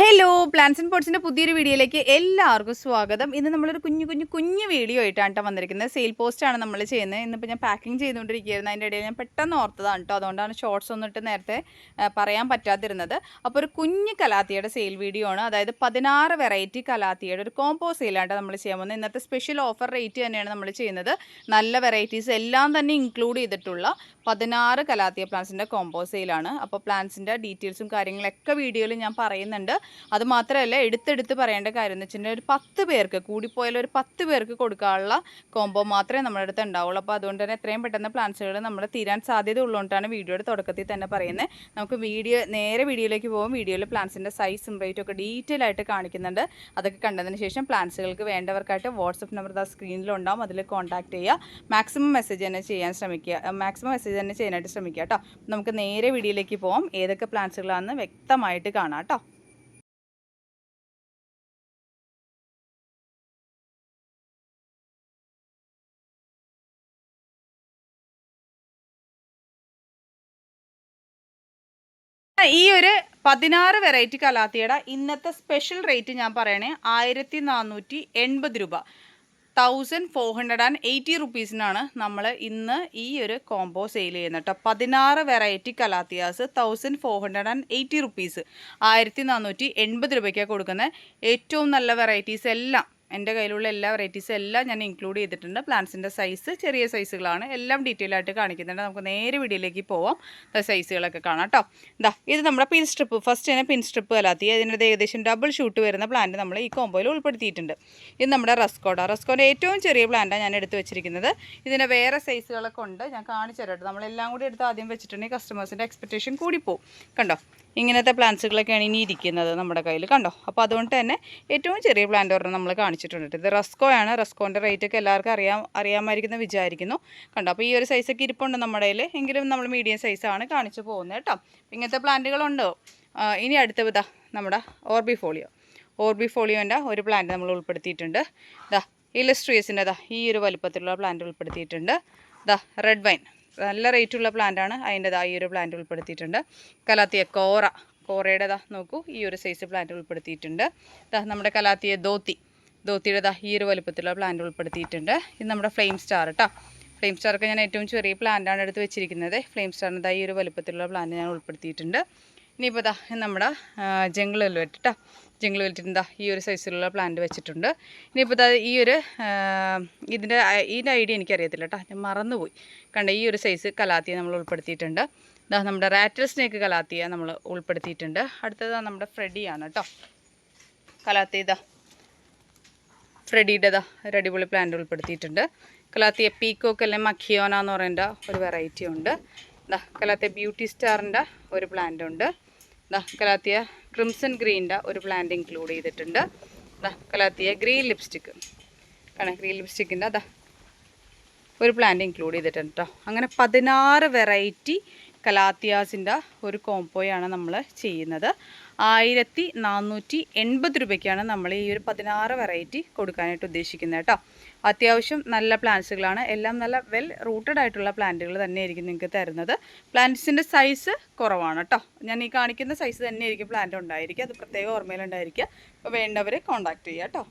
Hello plans and പോട്ട്സിന്റെ പുതിയൊരു വീഡിയോയിലേക്ക് എല്ലാവർക്കും സ്വാഗതം. ഇന്ന് നമ്മളൊരു കുഞ്ഞു കുഞ്ഞു കുഞ്ഞു വീഡിയോ ആയിട്ടാണ് കേട്ടോ വന്നിരിക്കുന്നത്. സെയിൽ പോസ്റ്റാണ് നമ്മൾ ചെയ്യുന്നത്. ഇന്നിപ്പോൾ ഞാൻ പാക്കിംഗ് ചെയ്തുകൊണ്ടിരിക്കുകയായിരുന്നു. അതിന്റെ ഇടയിൽ ഞാൻ പെട്ടെന്ന് ഓർത്തതാണ് കേട്ടോ അതുകൊണ്ടാണ് ഷോർട്സ് ഒന്നിട്ട് നേരത്തെ പറയാൻ പറ്റാതിരുന്നത്. അപ്പോൾ ഒരു കുഞ്ഞു കലാത്തിയുടെ സെയിൽ വീഡിയോ ആണ്. അതായത് പതിനാറ് വെറൈറ്റി കലാത്തിയുടെ ഒരു കോമ്പോ സെയിലാണ് നമ്മൾ ചെയ്യാൻ പോകുന്നത്. ഇന്നത്തെ സ്പെഷ്യൽ ഓഫർ റേറ്റ് തന്നെയാണ് നമ്മൾ ചെയ്യുന്നത്. നല്ല വെറൈറ്റീസ് എല്ലാം തന്നെ ഇൻക്ലൂഡ് ചെയ്തിട്ടുള്ള പതിനാറ് കലാത്തിയ പ്ലാൻസിന്റെ കോമ്പോ സെയിലാണ് അപ്പോൾ പ്ലാൻസിന്റെ ഡീറ്റെയിൽസും കാര്യങ്ങളൊക്കെ വീഡിയോയിൽ ഞാൻ പറയുന്നുണ്ട്. അത് മാത്രമല്ല എടുത്തെടുത്ത് പറയേണ്ട കാര്യം എന്ന് വെച്ചിട്ടുണ്ടെങ്കിൽ ഒരു പത്ത് പേർക്ക് കൂടിപ്പോയാൽ ഒരു പത്ത് പേർക്ക് കൊടുക്കാനുള്ള കോംബോ മാത്രമേ നമ്മുടെ അടുത്ത് ഉണ്ടാവുള്ളൂ. അപ്പോൾ അതുകൊണ്ട് തന്നെ എത്രയും പെട്ടെന്ന് പ്ലാൻസുകൾ നമ്മൾ തീരാൻ സാധ്യത ഉള്ളതുകൊണ്ടാണ് വീഡിയോയുടെ തുടക്കത്തിൽ തന്നെ പറയുന്നത്. നമുക്ക് വീഡിയോ നേരെ വീഡിയോയിലേക്ക് പോകും വീഡിയോയിൽ പ്ലാൻസിന്റെ സൈസും റേറ്റും ഒക്കെ ഡീറ്റെയിൽ ആയിട്ട് കാണിക്കുന്നുണ്ട്. അതൊക്കെ കണ്ടതിന് ശേഷം പ്ലാൻസുകൾക്ക് വേണ്ടവർക്കായിട്ട് വാട്സപ്പ് നമ്പർ ആ സ്ക്രീനിലുണ്ടാവും അതിൽ കോൺടാക്ട് ചെയ്യുക. മാക്സിമം മെസ്സേജ് തന്നെ ചെയ്യാൻ ശ്രമിക്കുക. മാക്സിമം മെസ്സേജ് തന്നെ ചെയ്യാനായിട്ട് ശ്രമിക്കുക കേട്ടോ. നമുക്ക് നേരെ വീഡിയോയിലേക്ക് പോകാം ഏതൊക്കെ പ്ലാൻസുകളാണെന്ന് വ്യക്തമായിട്ട് കാണാം കേട്ടോ. ഈ ഒരു പതിനാറ് വെറൈറ്റി കലാത്തിയുടെ ഇന്നത്തെ സ്പെഷ്യൽ റേറ്റ് ഞാൻ പറയണേ ആയിരത്തി നാനൂറ്റി എൺപത് രൂപ. Thousand four hundred and eighty റുപ്പീസിനാണ് നമ്മൾ ഇന്ന് ഈ ഒരു കോംബോ സെയിൽ ചെയ്യുന്നത് കേട്ടോ പതിനാറ് variety calatheas thousand four hundred and eighty rupees ആയിരത്തി നാനൂറ്റി എൺപത് രൂപയ്ക്കാണ് കൊടുക്കുന്നത് ഏറ്റവും നല്ല വെറൈറ്റീസ് എല്ലാം എന്റെ കയ്യിലുള്ള എല്ലാ വെറൈറ്റീസും എല്ലാം ഞാൻ ഇൻക്ലൂഡ് ചെയ്തിട്ടുണ്ട്. പ്ലാന്റ്സിന്റെ സൈസ് ചെറിയ സൈസുകളാണ് എല്ലാം ഡീറ്റെയിൽ ആയിട്ട് കാണിക്കുന്നുണ്ട്. നമുക്ക് നേരെ വീഡിയോയിലേക്ക് പോവാം. സൈസുകളൊക്കെ കാണാം കേട്ടോ ഇതാ ഇത് നമ്മുടെ പിൻ സ്ട്രിപ്പ് ഫസ്റ്റ് തന്നെ പിൻ സ്ട്രിപ്പ് കലാത്തി അതിന്റെ ഏകദേശം ഡബിൾ ഷൂട്ട് വരുന്ന പ്ലാന്റ് നമ്മൾ ഈ കോമ്പോയിൽ ഉൾപ്പെടുത്തിയിട്ടുണ്ട്. ഇത് നമ്മുടെ റസ്കോഡ റസ്കോയുടെ ഏറ്റവും ചെറിയ പ്ലാന്റാണ് ഞാൻ എടുത്ത് വെച്ചിരിക്കുന്നത്. ഇതിന്റെ വേറെ സൈസുകളൊക്കെ ഉണ്ട്. ഞാൻ കാണിച്ചു തരാം നമ്മളെല്ലാം കൂടി എടുത്ത് ആദ്യം വെച്ചിട്ടുണ്ടെങ്കിൽ കസ്റ്റമേഴ്സിന്റെ എക്സ്പെക്റ്റേഷൻ കൂടിപ്പോവും കണ്ടോ? ഇങ്ങനത്തെ പ്ലാന്റ്സുകളൊക്കെയാണ് ഇനി ഇരിക്കുന്നത് നമ്മുടെ കയ്യിൽ. കണ്ടോ? അപ്പോൾ അതുകൊണ്ട് തന്നെ ഏറ്റവും ചെറിയ പ്ലാന്റ് ഒരെണ്ണം നമ്മൾ കാണിച്ചിട്ടുണ്ട് ഇത് റസ്കോ ആണ്. റസ്കോന്റെ റേറ്റൊക്കെ എല്ലാവർക്കും അറിയാം അറിയാമായിരിക്കുന്ന വിചാരിക്കുന്നു. കണ്ടോ? അപ്പോൾ ഈ ഒരു സൈസൊക്കെ ഇരിപ്പുണ്ട് നമ്മുടെ കയ്യിൽ. എങ്കിലും നമ്മൾ മീഡിയം സൈസാണ് കാണിച്ചു പോകുന്നത് കേട്ടോ. ഇങ്ങനത്തെ പ്ലാന്റുകളുണ്ടോ ഇനി അടുത്ത വിധ നമ്മുടെ ഓർബി ഫോളിയോ ഓർബി ഫോളിയോന്റെ ഒരു പ്ലാന്റ് നമ്മൾ ഉൾപ്പെടുത്തിയിട്ടുണ്ട്. ദാ ഇലസ്ട്രിയസിന്റെ ദാ ഈ ഒരു വലുപ്പത്തിലുള്ള പ്ലാന്റ് ഉൾപ്പെടുത്തിയിട്ടുണ്ട്. ദാ റെഡ് വൈൻ നല്ല റേറ്റുള്ള പ്ലാന്റാണ് അതിന്റെതാ ഈ ഒരു പ്ലാന്റ് ഉൾപ്പെടുത്തിയിട്ടുണ്ട്. കലാത്തിയ കോറ കോറയുടേതാ നോക്കൂ ഈ ഒരു സൈസ് പ്ലാന്റ് ഉൾപ്പെടുത്തിയിട്ടുണ്ട്. ഇതാ നമ്മുടെ കലാത്തിയ ദോത്തി ദോത്തിയുടേതാ ഈ ഒരു വലുപ്പത്തിലുള്ള പ്ലാന്റ് ഉൾപ്പെടുത്തിയിട്ടുണ്ട്. ഇത് നമ്മുടെ ഫ്ലെയിം സ്റ്റാർ കേട്ടോ ഫ്ലെയിം സ്റ്റാർക്ക് ഞാൻ ഏറ്റവും ചെറിയ പ്ലാന്റാണ് എടുത്ത് വെച്ചിരിക്കുന്നത്. ഫ്ലെയിം സ്റ്റാറിന്റെ ഈ ഒരു വലുപ്പത്തിലുള്ള പ്ലാന്റ് ഞാൻ ഉൾപ്പെടുത്തിയിട്ടുണ്ട്. ഇനിയിപ്പോൾ ഇതാ നമ്മുടെ ജംഗിൾ വെൽവെറ്റ് ജംഗിൾ വെൽവെറ്റിന് ഈ ഒരു സൈസിലുള്ള പ്ലാന്റ് വെച്ചിട്ടുണ്ട്. ഇനിയിപ്പോൾ ഈ ഒരു ഇതിന്റെ ഇതിന്റെ ഐഡിയ എനിക്കറിയത്തില്ല കേട്ടോ. ഞാൻ മറന്നുപോയി. കണ്ട ഈ ഒരു സൈസ് കലാത്തിയ നമ്മൾ ഉൾപ്പെടുത്തിയിട്ടുണ്ട്. ഇതാ നമ്മുടെ റാറ്റൽ സ്നേക്ക് കലാത്തിയ നമ്മൾ ഉൾപ്പെടുത്തിയിട്ടുണ്ട്. അടുത്തത് നമ്മുടെ ഫ്രെഡിയാണ് കേട്ടോ. കലാത്തിയതാ ഫ്രെഡിയുടെ ദാ ഒരു അടിപൊളി പ്ലാന്റ് ഉൾപ്പെടുത്തിയിട്ടുണ്ട്. കലാത്തിയ പീക്കോക്ക് അല്ലെങ്കിൽ മഖിയോന എന്ന് പറയുന്ന ഒരു വെറൈറ്റി ഉണ്ട്. കലാത്തിയ ബ്യൂട്ടി സ്റ്റാറിന്റെ ഒരു പ്ലാന്റ് ഉണ്ട്. കലാത്തിയ ക്രിംസൺ ഗ്രീന്റെ ഒരു പ്ലാന്റ് ഇൻക്ലൂഡ് ചെയ്തിട്ടുണ്ട്. കലാത്തിയ ഗ്രീൻ ലിപ്സ്റ്റിക്ക് കാണാം ഗ്രീൻ ലിപ്സ്റ്റിക്കിന്റെ അതാ ഒരു പ്ലാന്റ് ഇൻക്ലൂഡ് ചെയ്തിട്ടുണ്ട് കേട്ടോ അങ്ങനെ പതിനാറ് വെറൈറ്റി കലാത്തിയാസിന്റെ ഒരു കോംബോയാണ് നമ്മൾ ചെയ്യുന്നത്. ആയിരത്തി നാനൂറ്റി എൺപത് രൂപയ്ക്കാണ് നമ്മൾ ഈ ഒരു പതിനാറ് വെറൈറ്റി കൊടുക്കാനായിട്ട് ഉദ്ദേശിക്കുന്നത് കേട്ടോ. അത്യാവശ്യം നല്ല പ്ലാന്റ്സുകളാണ് എല്ലാം നല്ല വെൽ റൂട്ടഡ് ആയിട്ടുള്ള പ്ലാന്റുകൾ തന്നെയായിരിക്കും നിങ്ങൾക്ക് തരുന്നത്. പ്ലാന്റ്സിന്റെ സൈസ് കുറവാണ് കേട്ടോ. ഞാൻ ഈ കാണിക്കുന്ന സൈസ് തന്നെയായിരിക്കും പ്ലാന്റ് ഉണ്ടായിരിക്കുക. അത് പ്രത്യേക ഓർമ്മയിലുണ്ടായിരിക്കുക. അപ്പോൾ വേണ്ടവർ കോൺടാക്ട് ചെയ്യുക കേട്ടോ.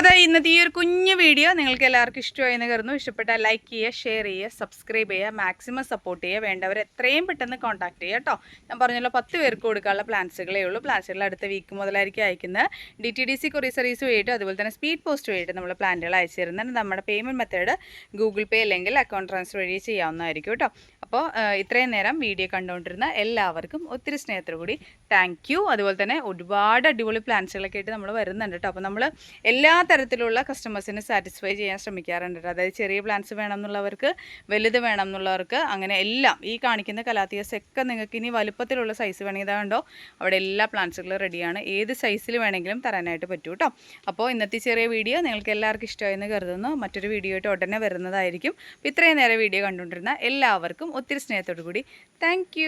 അതെ ഇന്നത്തെ ഈ ഒരു കുഞ്ഞു വീഡിയോ നിങ്ങൾക്ക് എല്ലാവർക്കും ഇഷ്ടമായി എന്ന് കരുതുന്നു. ഇഷ്ടപ്പെട്ടാൽ ലൈക്ക് ചെയ്യുക ഷെയർ ചെയ്യുക സബ്സ്ക്രൈബ് ചെയ്യുക മാക്സിമം സപ്പോർട്ട് ചെയ്യുക. വേണ്ടവർ എത്രയും പെട്ടെന്ന് കോൺടാക്ട് ചെയ്യുക കേട്ടോ. ഞാൻ പറഞ്ഞല്ലോ പത്ത് പേർക്ക് കൊടുക്കാനുള്ള പ്ലാൻസുകളേ ഉള്ളൂ. പ്ലാൻസുകൾ അടുത്ത വീക്ക് മുതലായിരിക്കും അയക്കുന്നത്. D T D C courier service വഴിയിട്ട് അതുപോലെ തന്നെ സ്പീഡ് പോസ്റ്റ് വഴിയിട്ട് നമ്മൾ പ്ലാന്റുകൾ അയച്ചു തരുന്നുണ്ട് നമ്മുടെ പേയ്മെന്റ് മെത്തേഡ് ഗൂഗിൾ പേ അല്ലെങ്കിൽ അക്കൗണ്ട് ട്രാൻസ്ഫർ വഴി ചെയ്യാവുന്നതായിരിക്കും കേട്ടോ. അപ്പോൾ ഇത്രയും നേരം വീഡിയോ കണ്ടുകൊണ്ടിരുന്ന എല്ലാവർക്കും ഒത്തിരി സ്നേഹത്തോടു കൂടി താങ്ക് യു അതുപോലെ തന്നെ ഒരുപാട് അടിപൊളി പ്ലാൻസുകളൊക്കെ ആയിട്ട് നമ്മൾ വരുന്നുണ്ട് കേട്ടോ. അപ്പോൾ നമ്മൾ എല്ലാ തരത്തിലുള്ള കസ്റ്റമേഴ്സിനെ സാറ്റിസ്ഫൈ ചെയ്യാൻ ശ്രമിക്കാറുണ്ട് അതായത് ചെറിയ പ്ലാന്റ്സ് വേണം എന്നുള്ളവർക്ക് വലുത് വേണം എന്നുള്ളവർക്ക് അങ്ങനെ എല്ലാം ഈ കാണിക്കുന്ന കലാത്തിയസ് ഒക്കെ നിങ്ങൾക്ക് ഇനി വലുപ്പത്തിലുള്ള സൈസ് വേണമെങ്കിൽ ഇതാ കണ്ടോ അവിടെ എല്ലാ പ്ലാന്റ്സുകളും റെഡിയാണ് ഏത് സൈസിൽ വേണമെങ്കിലും തരാനായിട്ട് പറ്റും കേട്ടോ. അപ്പോൾ ഇന്നത്തെ ചെറിയ വീഡിയോ നിങ്ങൾക്ക് എല്ലാവർക്കും ഇഷ്ടമായെന്ന് കരുതുന്നു. മറ്റൊരു വീഡിയോ ആയിട്ട് ഉടനെ വരുന്നതായിരിക്കും. ഇത്രയും നേരം വീഡിയോ കണ്ടുകൊണ്ടിരുന്ന എല്ലാവർക്കും ഒത്തിരി സ്നേഹത്തോടു കൂടി താങ്ക്